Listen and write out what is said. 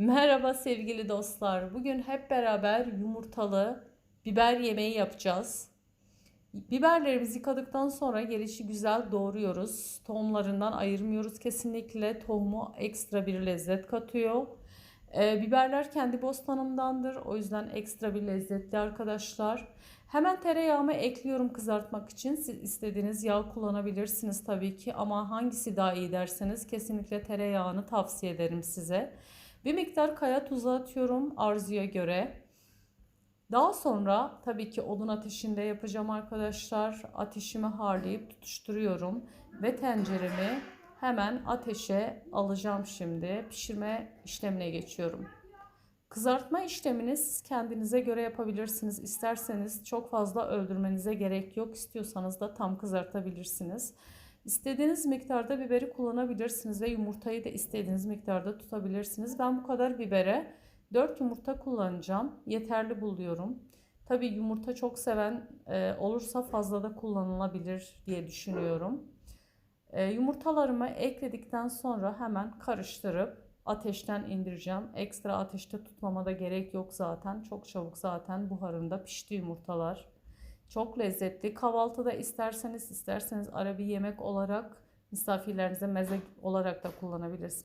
Merhaba sevgili dostlar. Bugün hep beraber yumurtalı biber yemeği yapacağız. Biberlerimizi yıkadıktan sonra gelişi güzel doğruyoruz. Tohumlarından ayırmıyoruz kesinlikle. Tohumu ekstra bir lezzet katıyor. Ee, biberler kendi bostanımdandır. O yüzden ekstra bir lezzetli arkadaşlar. Hemen tereyağımı ekliyorum kızartmak için. Siz istediğiniz yağ kullanabilirsiniz tabii ki ama hangisi daha iyi derseniz kesinlikle tereyağını tavsiye ederim size. Bir miktar kaya tuzu atıyorum arzuya göre. Daha sonra tabii ki odun ateşinde yapacağım arkadaşlar. Ateşimi harlayıp tutuşturuyorum ve tenceremi hemen ateşe alacağım şimdi. Pişirme işlemine geçiyorum. Kızartma işlemini siz kendinize göre yapabilirsiniz. İsterseniz çok fazla öldürmenize gerek yok. İstiyorsanız da tam kızartabilirsiniz. İstediğiniz miktarda biberi kullanabilirsiniz ve yumurtayı da istediğiniz miktarda tutabilirsiniz. Ben bu kadar bibere 4 yumurta kullanacağım. Yeterli buluyorum. Tabi yumurta çok seven e, olursa fazla da kullanılabilir diye düşünüyorum. E, yumurtalarımı ekledikten sonra hemen karıştırıp ateşten indireceğim. Ekstra ateşte tutmama da gerek yok zaten. Çok çabuk zaten buharında pişti yumurtalar. Çok lezzetli. Kahvaltıda isterseniz isterseniz ara bir yemek olarak misafirlerinize meze olarak da kullanabilirsiniz.